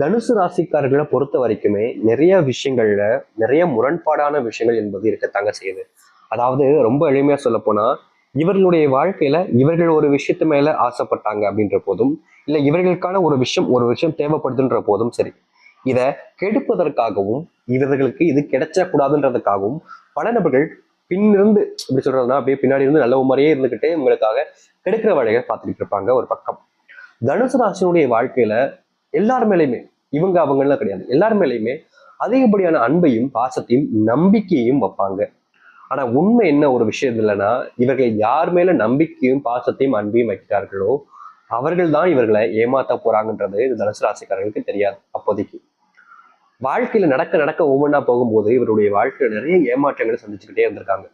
தனுசு ராசிக்காரர்களை பொறுத்த வரைக்குமே நிறைய விஷயங்கள்ல நிறைய முரண்பாடான விஷயங்கள் என்பது இருக்கத்தாங்க செய்யுது. அதாவது ரொம்ப எளிமையா சொல்ல போனா இவர்களுடைய வாழ்க்கையில இவர்கள் ஒரு விஷயத்து மேல ஆசைப்பட்டாங்க அப்படின்ற போதும் இல்ல இவர்களுக்கான ஒரு விஷயம் ஒரு விஷயம் தேவைப்படுதுன்ற போதும் சரி. இத கெடுப்பதற்காகவும் இவர்களுக்கு இது கிடைச்சக்கூடாதுன்றதுக்காகவும் பல நபர்கள் பின்னிருந்து இப்படி சொல்றதுன்னா அப்படியே பின்னாடி இருந்து நல்ல மாதிரியே இருந்துகிட்டே உங்களுக்காக கெடுக்கிற வழிகள் பார்த்துக்கிட்டு இருப்பாங்க ஒரு பக்கம். தனுசு ராசினுடைய வாழ்க்கையில எல்லார் மேலேயுமே. இவங்க அவங்கலாம் கிடையாது. எல்லார் மேலேயுமே அதிகப்படியான அன்பையும் பாசத்தையும் நம்பிக்கையையும் வைப்பாங்க. ஆனா உண்மை என்ன ஒரு விஷயம் இல்லைன்னா இவர்கள் யார் மேல நம்பிக்கையும் பாசத்தையும் அன்பையும் வைக்கிறார்களோ அவர்கள் தான் இவர்களை ஏமாத்த போறாங்கன்றது இந்த தனுசு ராசிக்காரர்களுக்கு தெரியாது அப்போதைக்கு. வாழ்க்கையில நடக்க நடக்க ஒவ்வொன்றா போகும்போது இவருடைய வாழ்க்கையில நிறைய ஏமாற்றங்களை சந்திச்சுக்கிட்டே இருந்திருக்காங்க.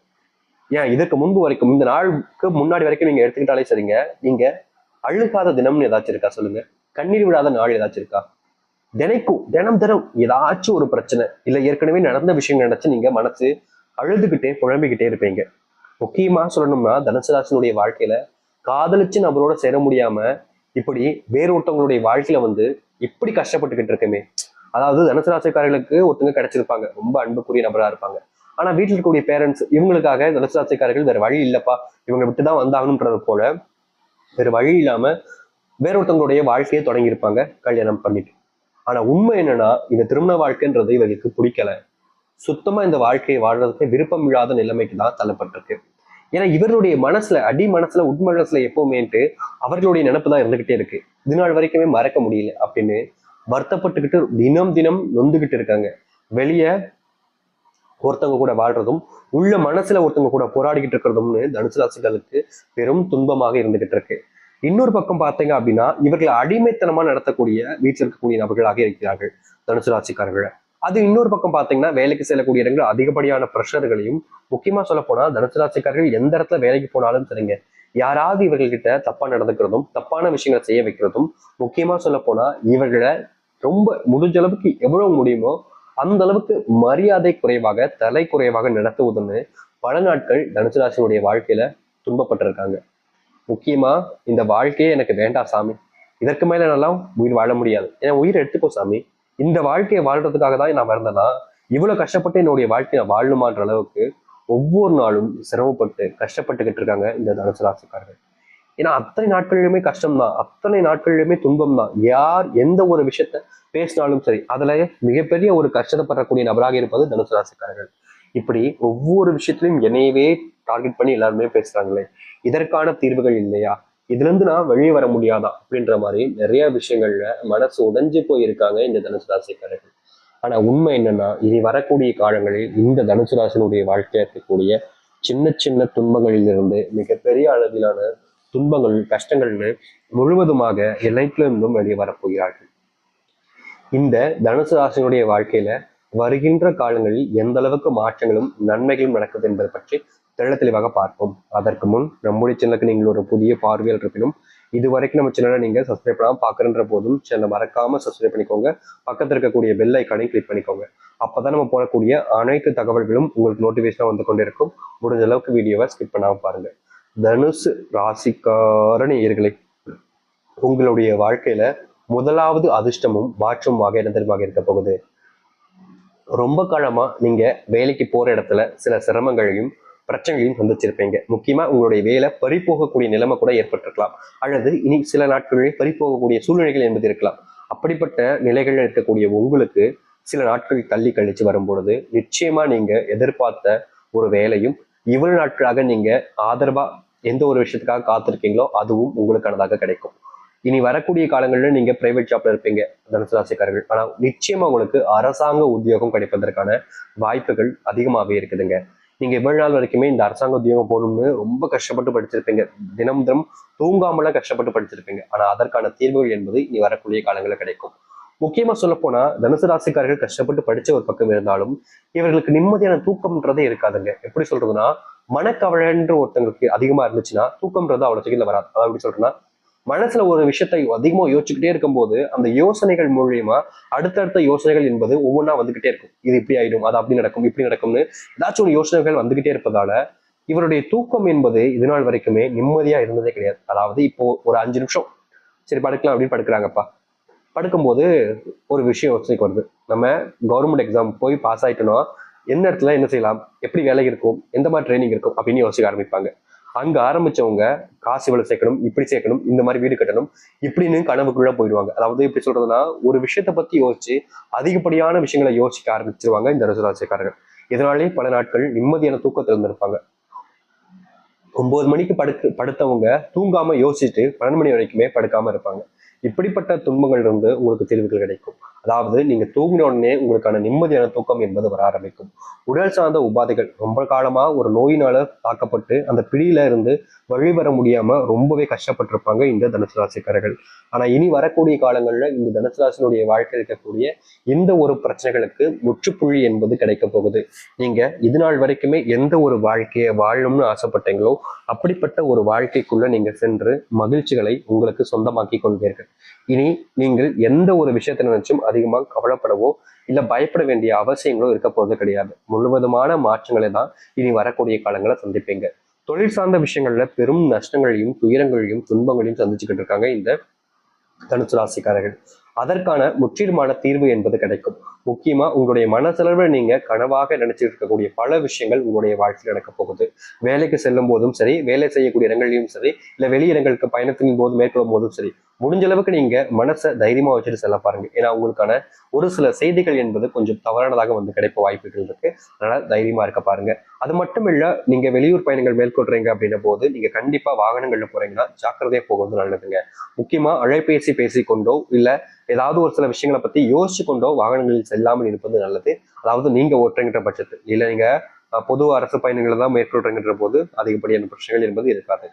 ஏன்? இதற்கு முன்பு வரைக்கும் இந்த நாளுக்கு முன்னாடி வரைக்கும் நீங்க எடுத்துக்கிட்டாலே சரிங்க. நீங்க அழுகாத தினம்னு ஏதாச்சும் இருக்கா? சொல்லுங்க. கண்ணீர் விடாத நாள் ஏதாச்சும் இருக்கா? தினைக்கும் தினம் தினம் ஏதாச்சும் ஒரு பிரச்சனை. இல்ல ஏற்கனவே நடந்த விஷயம் நினைச்சு நீங்க மனசு அழுதுகிட்டே குழம்பிக்கிட்டே இருப்பீங்க. முக்கியமா சொல்லணும்னா தனுசுராசனுடைய வாழ்க்கையில காதலிச்சு நபரோட சேர முடியாம இப்படி வேறொருத்தவங்களுடைய வாழ்க்கையில வந்து இப்படி கஷ்டப்பட்டுக்கிட்டு இருக்கமே. அதாவது தனுசு ராசிக்காரர்களுக்கு ஒருத்தங்க கிடைச்சிருப்பாங்க. ரொம்ப அன்புக்குரிய நபரா இருப்பாங்க. ஆனா வீட்டில் இருக்கக்கூடிய பேரண்ட்ஸ் இவங்களுக்காக தனுசு ராசிக்காரர்கள் வேற வழி இல்லப்பா. இவங்க விட்டுதான் வந்தாகணும்ன்றது போல வேற வழி இல்லாம வேறொருத்தவங்களுடைய வாழ்க்கையை தொடங்கியிருப்பாங்க கல்யாணம் பண்ணிட்டு. ஆனா உண்மை என்னன்னா இந்த திருமண வாழ்க்கைன்றது இவர்களுக்கு பிடிக்கல. சுத்தமா இந்த வாழ்க்கையை வாழ்றதுக்கு விருப்பம் இல்லாத நிலைமைக்கு தான் தள்ளப்பட்டிருக்கு. ஏன்னா இவர்களுடைய மனசுல அடி மனசுல உட் மனசுல எப்பவுமேன்ட்டு அவர்களுடைய நினப்பு தான் இருந்துகிட்டே இருக்கு. இது நாள் வரைக்குமே மறக்க முடியல அப்படின்னு வருத்தப்பட்டுக்கிட்டு தினம் தினம் நொந்துகிட்டு இருக்காங்க. வெளியே ஒருத்தவங்க கூட வாழ்றதும் உள்ள மனசுல ஒருத்தவங்க கூட போராடிக்கிட்டு இருக்கிறதும்னு தனுசு ராசிகளுக்கு பெரும் துன்பமாக இருந்துகிட்டு இருக்கு. இன்னொரு பக்கம் பார்த்தீங்க அப்படின்னா இவர்களை அடிமைத்தனமாக நடத்தக்கூடிய வீட்டில் இருக்கக்கூடிய நபர்களாக இருக்கிறார்கள் தனுசு ராசிக்காரர்கள். அது இன்னொரு பக்கம் பார்த்தீங்கன்னா வேலைக்கு செல்லக்கூடிய இடங்கள் அதிகப்படியான ப்ரெஷர்களையும் முக்கியமாக சொல்ல போனால் தனுசு ராசிக்காரர்கள் எந்த இடத்துல வேலைக்கு போனாலும் சரிங்க. யாராவது இவர்கள்கிட்ட தப்பா நடந்துக்கிறதும் தப்பான விஷயங்களை செய்ய வைக்கிறதும் முக்கியமா சொல்ல போனா இவர்களை ரொம்ப முடிஞ்ச அளவுக்கு எவ்வளவு முடியுமோ அந்த அளவுக்கு மரியாதை குறைவாக தலை குறைவாக நடத்துவதுன்னு பல நாட்கள் தனுசு ராசியுடைய வாழ்க்கையில துன்பப்பட்டிருக்காங்க. முக்கியமா இந்த வாழ்க்கையே எனக்கு வேண்டாம் சாமி. இதற்கு மேல என்னாலாம் உயிர் வாழ முடியாது. ஏன்னா உயிர் எடுத்துக்கோ சாமி. இந்த வாழ்க்கையை வாழ்றதுக்காக தான் நான் பிறந்தேனா இவ்வளவு கஷ்டப்பட்டு என்னுடைய வாழ்க்கையை நான் வாழணுமான்ற அளவுக்கு ஒவ்வொரு நாளும் சிரமப்பட்டு கஷ்டப்பட்டுக்கிட்டு இருக்காங்க இந்த தனுசு ராசிக்காரர்கள். ஏன்னா அத்தனை நாட்களிலுமே கஷ்டம் தான் அத்தனை நாட்களிலுமே துன்பம் தான் யார் எந்த ஒரு விஷயத்த பேசினாலும் சரி அதுல மிகப்பெரிய ஒரு கஷ்டப்படக்கூடிய நபராக இருப்பது தனுசு ராசிக்காரர்கள். இப்படி ஒவ்வொரு விஷயத்திலையும் என்னையவே டார்கெட் பண்ணி எல்லாருமே பேசுறாங்களே இதற்கான தீர்வுகள் இல்லையா? இதுல இருந்து நான் வெளியே வர முடியாதா? அப்படின்ற மாதிரி நிறைய விஷயங்கள்ல மனசு உடைஞ்சு போயிருக்காங்க இந்த தனுசு ராசிக்காரர்கள். ஆனா உண்மை என்னன்னா இனி வரக்கூடிய காலங்களில் இந்த தனுசு ராசினுடைய வாழ்க்கையா இருக்கக்கூடிய சின்ன சின்ன துன்பங்களிலிருந்து மிகப்பெரிய அளவிலான துன்பங்கள் கஷ்டங்கள்னு முழுவதுமாக எல்லாத்துல இருந்தும் வெளியே வரப்போகிறார்கள். இந்த தனுசு ராசினுடைய வாழ்க்கையில வருகின்ற காலங்களில் எந்த அளவுக்கு மாற்றங்களும் நன்மைகளும் நடக்குது என்பதை பற்றி தெள்ள தெளிவாக பார்ப்போம். அதற்கு முன் நம்முடைய சேனலுக்கு நீங்கள் ஒரு புதிய பார்வையில் இருப்பினும் இது வரைக்கும் நம்ம சேனலை நீங்கள் சப்ஸ்கிரைப் பண்ணாமல் பார்க்குறன்ற போதும் சேனலை மறக்காம சப்ஸ்கிரைப் பண்ணிக்கோங்க. பக்கத்தில் இருக்கக்கூடிய பெல் ஐக்கானையும் கிளிக் பண்ணிக்கோங்க. அப்பதான் நம்ம போடக்கூடிய அனைத்து தகவல்களும் உங்களுக்கு நோட்டிஃபிகேஷனாக வந்து கொண்டிருக்கும். முடிஞ்ச அளவுக்கு வீடியோவை ஸ்கிப் பண்ணாமல் பாருங்கள் தனுசு ராசிக்கார நேயர்களே உங்களுடைய வாழ்க்கையில முதலாவது அதிர்ஷ்டமும் மாற்றமாக இடந்தரமாக இருக்க போகுது? ரொம்ப காலமா நீங்க வேலைக்கு போற இடத்துல சில சிரமங்களையும் பிரச்சனைகளையும் சந்திச்சிருப்பீங்க. முக்கியமா உங்களுடைய வேலை பறிபோகக்கூடிய நிலைமை கூட ஏற்பட்டிருக்கலாம். அல்லது இனி சில நாட்களிலே பறிப்போகக்கூடிய சூழ்நிலைகள் என்பது இருக்கலாம். அப்படிப்பட்ட நிலைகள் இருக்கக்கூடிய உங்களுக்கு சில நாட்கள் தள்ளி கழிச்சு வரும்பொழுது நிச்சயமா நீங்க எதிர்பார்த்த ஒரு வேலையும் இவ்வளவு நாட்களாக நீங்க ஆதரவா எந்த ஒரு விஷயத்துக்காக காத்திருக்கீங்களோ அதுவும் உங்களுக்கானதாக கிடைக்கும். இனி வரக்கூடிய காலங்களில் நீங்க பிரைவேட் ஜாப்ல இருப்பீங்க தனுசு ராசிக்காரர்கள். ஆனா நிச்சயமா உங்களுக்கு அரசாங்க உத்தியோகம் கிடைப்பதற்கான வாய்ப்புகள் அதிகமாகவே இருக்குதுங்க. நீங்க இவ்வளவு நாள் வரைக்குமே இந்த அரசாங்க உத்தியோகம் போகணும்னு ரொம்ப கஷ்டப்பட்டு படிச்சிருப்பீங்க. தினம் தினம் தூங்காமலாம் கஷ்டப்பட்டு படிச்சிருப்பீங்க. ஆனா அதற்கான தீர்வுகள் என்பது இனி வரக்கூடிய காலங்களில் கிடைக்கும். முக்கியமா சொல்லப்போனால் தனுசு ராசிக்காரர்கள் கஷ்டப்பட்டு படிச்ச ஒரு பக்கம் இருந்தாலும் இவர்களுக்கு நிம்மதியான தூக்கம்ன்றதே இருக்காதுங்க. எப்படி சொல்றதுன்னா மனக்கவலைன்ற ஒருத்தங்களுக்கு அதிகமா இருந்துச்சுன்னா தூக்கம்ன்றது அவ்வளவு சீக்கிரம் வராது. அதாவது எப்படி சொல்றேன்னா மனசுல ஒரு விஷயத்தை அதிகமா யோசிச்சுக்கிட்டே இருக்கும்போது அந்த யோசனைகள் மூலியமா அடுத்தடுத்த யோசனைகள் என்பது ஒவ்வொன்றா வந்துகிட்டே இருக்கும். இது இப்படி ஆயிடும் அது அப்படி நடக்கும் இப்படி நடக்கும்னு ஏதாச்சும் ஒரு யோசனைகள் வந்துகிட்டே இருப்பதால இவருடைய தூக்கம் என்பது இது நாள் வரைக்குமே நிம்மதியா இருந்ததே கிடையாது. அதாவது இப்போ ஒரு அஞ்சு நிமிஷம். சரி படுக்கலாம் அப்படின்னு படுக்கிறாங்கப்பா. படுக்கும்போது ஒரு விஷயம் யோசனைக்கு வருது. நம்ம கவர்மெண்ட் எக்ஸாம் போய் பாஸ் ஆயிட்டோம்னா என்ன இடத்துல என்ன செய்யலாம்? எப்படி வேலை இருக்கும்? எந்த மாதிரி ட்ரைனிங் இருக்கும்? அப்படின்னு யோசிக்க ஆரம்பிப்பாங்க. அங்க ஆரம்பிச்சவங்க காசு இவ்வளவு சேர்க்கணும் இப்படி சேர்க்கணும் இந்த மாதிரி வீடு கட்டணும் இப்படின்னு கனவுக்குள்ள போயிடுவாங்க. அதாவது எப்படி சொல்றதுன்னா ஒரு விஷயத்தை பத்தி யோசிச்சு அதிகப்படியான விஷயங்களை யோசிக்க ஆரம்பிச்சிருவாங்க இந்த தனுசுராசிக்காரர்கள் இதனாலேயே பல நாட்கள் நிம்மதியான தூக்கத்தில் இருந்திருப்பாங்க ஒன்பது மணிக்கு படுத்து படுத்தவங்க தூங்காம யோசிச்சுட்டு பன்னெண்டு மணி வரைக்குமே படுக்காம இருப்பாங்க. இப்படிப்பட்ட துன்பங்கள் இருந்து உங்களுக்கு தீர்வுகள் கிடைக்கும். அதாவது நீங்க தூங்கின உடனே உங்களுக்கான நிம்மதியான தூக்கம் என்பது வர ஆரம்பிக்கும். உடல் சார்ந்த உபாதைகள் ரொம்ப காலமா ஒரு நோயினால தாக்கப்பட்டு அந்த பிடியில இருந்து வழிவர முடியாம ரொம்பவே கஷ்டப்பட்டிருப்பாங்க இந்த தனுசு ராசிக்காரர்கள். ஆனா இனி வரக்கூடிய காலங்களில் இந்த தனுசு ராசினுடைய வாழ்க்கையில் இருக்கக்கூடிய எந்த ஒரு பிரச்சனைகளுக்கு முற்றுப்புள்ளி என்பது கிடைக்க போகுது. நீங்க இது நாள் வரைக்குமே எந்த ஒரு வாழ்க்கையை வாழணும்னு ஆசைப்பட்டீங்களோ அப்படிப்பட்ட ஒரு வாழ்க்கைக்குள்ள நீங்க சென்று மகிழ்ச்சிகளை உங்களுக்கு சொந்தமாக்கி கொள்வீர்கள் இனி நீங்கள் எந்த ஒரு விஷயத்தை நினைச்சும் அதிகமாக கவலைப்படவோ இல்ல பயப்பட வேண்டிய அவசியங்களோ இருக்க போறது கிடையாது. முழுவதுமான மாற்றங்களை தான் இனி வரக்கூடிய காலங்களை சந்திப்பீங்க. தொழில் சார்ந்த விஷயங்கள்ல பெரும் நஷ்டங்களையும் துயரங்களையும் துன்பங்களையும் சந்திச்சுக்கிட்டு இருக்காங்க இந்த தனுசு ராசிக்காரர்கள். அதற்கான முற்றிலுமான தீர்வு என்பது கிடைக்கும். முக்கியமா உங்களுடைய மனசளவில் நீங்க கனவாக நினைச்சிட்டு இருக்கக்கூடிய பல விஷயங்கள் உங்களுடைய வாழ்க்கையில் நடக்க போகுது. வேலைக்கு செல்லும் போதும் சரி வேலை செய்யக்கூடிய இடங்களிலும் சரி இல்ல வெளி இடங்களுக்கு பயணத்தின் போது மேற்கொள்ளும் போதும் சரி முடிஞ்ச அளவுக்கு நீங்க மனசை தைரியமா வச்சுட்டு செல்ல பாருங்க. ஏன்னா உங்களுக்கான ஒரு சில செய்திகள் என்பது கொஞ்சம் தவறானதாக வந்து கிடைப்ப வாய்ப்புகள் இருக்கு. அதனால தைரியமா இருக்க பாருங்க. அது மட்டும் இல்ல நீங்க வெளியூர் பயணங்கள் மேற்கொள்றீங்க அப்படின்ன போது நீங்க கண்டிப்பா வாகனங்கள்ல போறீங்கன்னா ஜாக்கிரதையா போகிறது நல்லதுங்க. முக்கியமா அழைபேசி பேசிக்கொண்டோ இல்ல ஏதாவது ஒரு சில விஷயங்களை பத்தி யோசிச்சு கொண்டோ வாகனங்களில் செல்லாமல் இருப்பது நல்லது. அதாவது நீங்க ஓட்டுறங்கிற பட்சத்தில் இல்ல நீங்க பொது அரசு பயணங்களை தான் மேற்கொள்றங்கிற போது அதிகப்படியான பிரச்சனைகள் என்பது இருக்காது.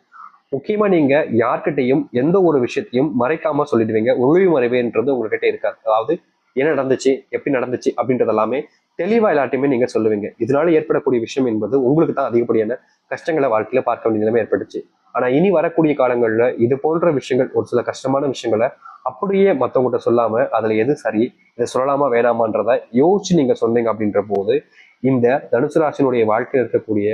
முக்கியமாக நீங்கள் யார்கிட்டையும் எந்த ஒரு விஷயத்தையும் மறைக்காம சொல்லிடுவீங்க. ஒளிவு மறைவேன்றது உங்ககிட்ட இருக்காது. அதாவது என்ன நடந்துச்சு எப்படி நடந்துச்சு அப்படின்றது எல்லாமே தெளிவா எல்லாத்தையுமே நீங்கள் சொல்லுவீங்க. இதனால ஏற்படக்கூடிய விஷயம் என்பது உங்களுக்கு தான் அதிகப்படியான கஷ்டங்களை வாழ்க்கையில் பார்க்க வேண்டிய நிலைமை ஏற்பட்டுச்சு. ஆனால் இனி வரக்கூடிய காலங்களில் இது போன்ற விஷயங்கள் ஒரு சில கஷ்டமான விஷயங்களை அப்படியே மற்றவங்ககிட்ட சொல்லாமல் அதில் எது சரி இதை சொல்லலாமா வேணாமான்றதை யோசிச்சு நீங்கள் சொன்னீங்க அப்படின்ற போது இந்த தனுசு ராசினுடைய வாழ்க்கையில் இருக்கக்கூடிய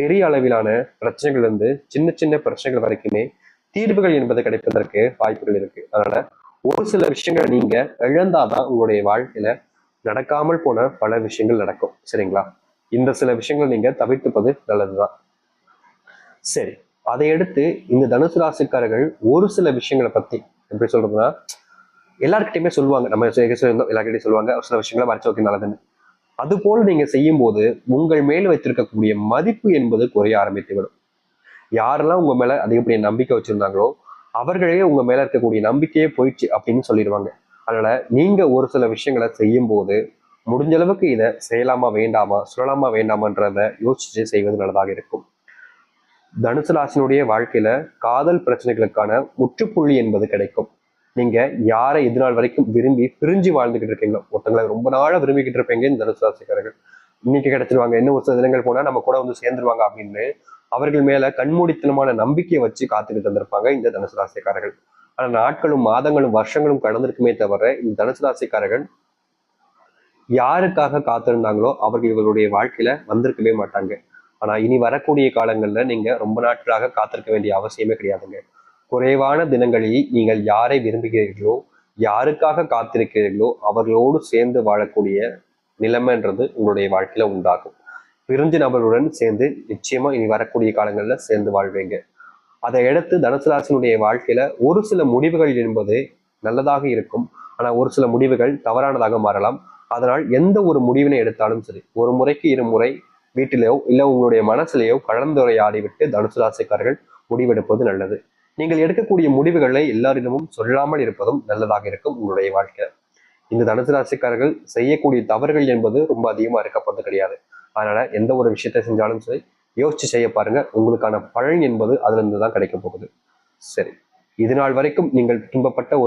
பெரிய அளவிலான பிரச்சனைகள் இருந்து சின்ன சின்ன பிரச்சனைகள் வரைக்குமே தீர்வுகள் என்பது கிடைப்பதற்கு வாய்ப்புகள் இருக்கு. அதனால ஒரு சில விஷயங்களை நீங்க இழந்தாதான் உங்களுடைய வாழ்க்கையில நடக்காமல் போன பல விஷயங்கள் நடக்கும். சரிங்களா? இந்த சில விஷயங்களை நீங்க தவிர்த்துப்பது நல்லதுதான். சரி அதையடுத்து இந்த தனுசு ராசிக்காரர்கள் ஒரு சில விஷயங்களை பத்தி எப்படி சொல்றதுன்னா எல்லாருக்கிட்டையுமே சொல்லுவாங்க. நம்ம எல்லார்கிட்டையும் சொல்லுவாங்க. ஒரு சில விஷயங்களை மறைச்சு வைக்க நல்லதுன்னு. அது போல நீங்க செய்யும் போது உங்கள் மேல் வைத்திருக்கக்கூடிய மதிப்பு என்பது குறைய ஆரம்பித்துவிடும் யாரெல்லாம் உங்க மேல அதிகப்படிய நம்பிக்கை வச்சிருந்தாங்களோ அவர்களே உங்க மேல இருக்கக்கூடிய நம்பிக்கையே போயிடுச்சு அப்படின்னு சொல்லிடுவாங்க. அதனால நீங்க ஒரு சில விஷயங்களை செய்யும் போது முடிஞ்ச அளவுக்கு இதை செய்யலாமா வேண்டாமா சொல்லலாமா வேண்டாமான்றத யோசிச்சு செய்வது நல்லதாக இருக்கும். தனுசு ராசினுடைய வாழ்க்கையில காதல் பிரச்சனைகளுக்கான முற்றுப்புள்ளி என்பது கிடைக்கும். நீங்க யாரை இது நாள் வரைக்கும் விரும்பி பிரிஞ்சு வாழ்ந்துகிட்டு இருக்கீங்களோ ஒருத்தங்களை ரொம்ப நாளா விரும்பிக்கிட்டு இருப்பீங்க இந்த தனுசு ராசிக்காரர்கள். இன்னைக்கு கிடைச்சிருவாங்க இன்னும் ஒரு சில தினங்கள் போனா நம்ம கூட வந்து சேர்ந்துருவாங்க அப்படின்னு அவர்கள் மேல கண்மூடித்தனமான நம்பிக்கையை வச்சு காத்துட்டு தந்திருப்பாங்க இந்த தனுசு ராசிக்காரர்கள். ஆனா நாட்களும் மாதங்களும் வருஷங்களும் கடந்திருக்குமே தவிர இந்த தனுசு ராசிக்காரர்கள் யாருக்காக காத்திருந்தாங்களோ அவர்கள் இவர்களுடைய வாழ்க்கையில வந்திருக்கவே மாட்டாங்க. ஆனா இனி வரக்கூடிய காலங்கள்ல நீங்க ரொம்ப நாட்களாக காத்திருக்க வேண்டிய அவசியமே கிடையாதுங்க. குறைவான தினங்களில் நீங்கள் யாரை விரும்புகிறீர்களோ யாருக்காக காத்திருக்கிறீர்களோ அவர்களோடு சேர்ந்து வாழக்கூடிய நிலைமைன்றது உங்களுடைய வாழ்க்கையில உண்டாகும். பிரிஞ்ச நபர்களுடன் சேர்ந்து நிச்சயமா இனி வரக்கூடிய காலங்களில் சேர்ந்து வாழ்வீங்க. அதை அடுத்து தனுசு ராசினுடைய வாழ்க்கையில ஒரு சில முடிவுகள் என்பது நல்லதாக இருக்கும். ஆனா ஒரு சில முடிவுகள் தவறானதாக மாறலாம். அதனால் எந்த ஒரு முடிவினை எடுத்தாலும் சரி ஒரு முறைக்கு இரு முறை வீட்டிலேயோ இல்லை உங்களுடைய மனசுலேயோ கலந்துரையாடி விட்டு தனுசு ராசிக்காரர்கள் முடிவெடுப்பது நல்லது. நீங்கள் எடுக்கக்கூடிய முடிவுகளை எல்லாரிடமும் சொல்லாமல் இருப்பதும் நல்லதாக இருக்கும் உங்களுடைய வாழ்க்கை. இந்த தனுசு ராசிக்காரர்கள் செய்யக்கூடிய தவறுகள் என்பது ரொம்ப அதிகமா இருக்கப்படுறது கிடையாது. அதனால எந்த ஒரு விஷயத்தை செஞ்சாலும் சரி யோசிச்சு செய்ய பாருங்க. உங்களுக்கான பலன் என்பது அதுல இருந்து தான் கிடைக்க போகுது. சரி. இது நாள் வரைக்கும் நீங்கள் துன்பப்பட்ட ஒரு